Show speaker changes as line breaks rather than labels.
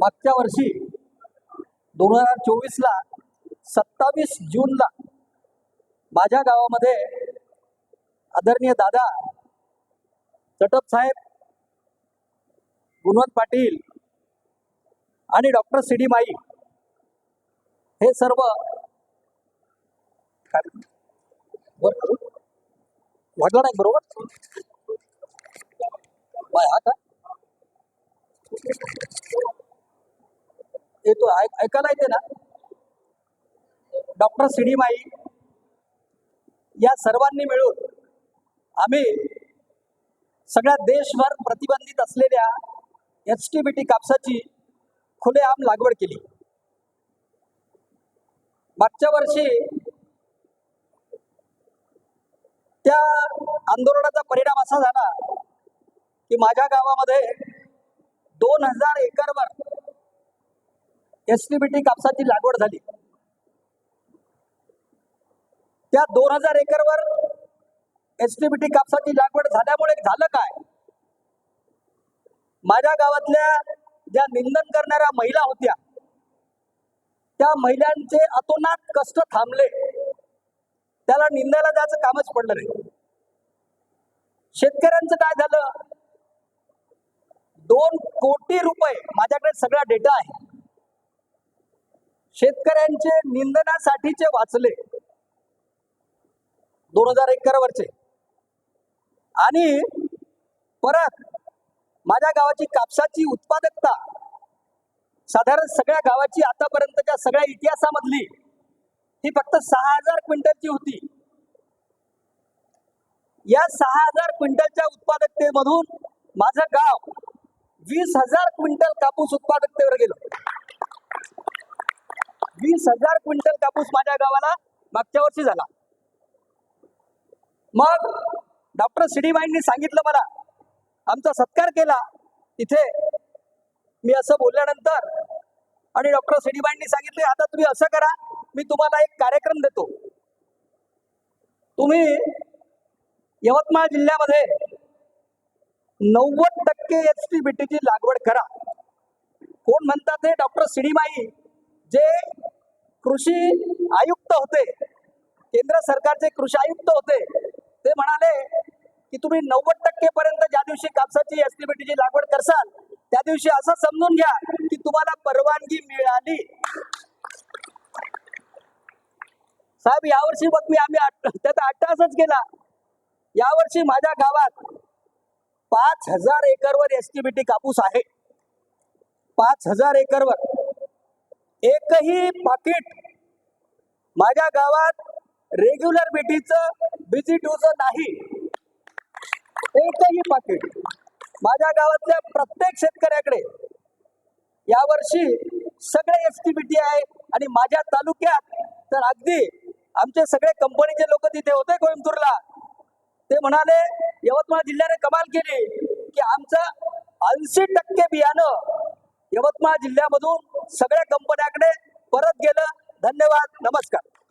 मागच्या वर्षी दोन हजार चोवीसला सत्तावीस जूनला माझ्या गावामध्ये आदरणीय दादा चटप साहेब गुणवंत पाटील आणि डॉक्टर सी डी माई. हे सर्व वाटला नाही बरोबर? बाय हा का? येतो ऐकायला येते ना? डॉक्टर सी डी माई या सर्वांनी मिळून आम्ही सगळ्या देशभर प्रतिबंधित असलेल्या एच टी बी टी कापसाची खुलेआम लागवड केली. मागच्या वर्षी त्या आंदोलनाचा परिणाम असा झाला की माझ्या गावामध्ये दोन हजार एकरवर एस टी बी टी कापसाची लागवड झाली. त्या दोन हजार एकरवर एस टी बी टी कापसाची लागवड झाल्यामुळे झालं काय? माझ्या गावातल्या ज्या निंदन करणाऱ्या महिला होत्या त्या महिलांचे अतोनात कष्ट थांबले. त्याला निंदायला जायचं कामच पडलं नाही. शेतकऱ्यांचं काय झालं? दोन कोटी रुपये माझ्याकडे सगळा डेटा आहे. शेतकऱ्यांचे निंदनासाठीचे वाचले. दोन हजार एकरवरचे. आणि परत माझ्या गावाची कापसाची उत्पादकता साधारण सगळ्या गावाची आतापर्यंतच्या सगळ्या इतिहासामधली ही फक्त सहा हजार क्विंटलची होती. या सहा हजार क्विंटलच्या उत्पादकतेमधून माझं गाव वीस हजार क्विंटल कापूस उत्पादकतेवर गेलं. वीस हजार क्विंटल कापूस माझ्या गावाला मागच्या वर्षी झाला. मग डॉक्टर सिडीबाईंनी सांगितलं मला आमचा सत्कार केला. तिथे मी असं बोलल्यानंतर आणि डॉक्टर सिडीबाईंनी सांगितले आता तुम्ही असं करा मी तुम्हाला एक कार्यक्रम देतो. तुम्ही यवतमाळ जिल्ह्यामध्ये नव्वद टक्के एच टी बी टीची लागवड करा. कोण म्हणतात ते? डॉक्टर सिडीबाई जे कृषी आयुक्त होते केंद्र सरकारचे कृषी आयुक्त होते ते म्हणाले की तुम्ही नव्वद टक्के पर्यंत ज्या दिवशी कापसाची एस टी लागवड करसाल त्या दिवशी असं समजून घ्या की तुम्हाला परवानगी मिळाली. साहेब यावर्षी मग मी आम्ही त्याचा अट्टासच केला यावर्षी माझ्या गावात पाच हजार एकरवर एस टी बी टी कापूस आहे. पाच हजार एकरवर. एकही पाकिट माझ्या गावात रेग्युलर बीटीचं बीजी टूचं नाही. एकही पाकिट माझ्या गावातल्या प्रत्येक शेतकऱ्याकडे यावर्षी सगळे एस टी बी टी आहे आणि माझ्या तालुक्यात तर अगदी आमचे सगळे कंपनीचे लोक तिथे होते कोइंबतूरला. ते म्हणाले यवतमाळ जिल्ह्याने कमाल केली की आमचं ऐंशी टक्के बियाणं यवतमाळ जिल्ह्यामधून सगळ्या कंपन्याकडे परत गेलं. धन्यवाद. नमस्कार.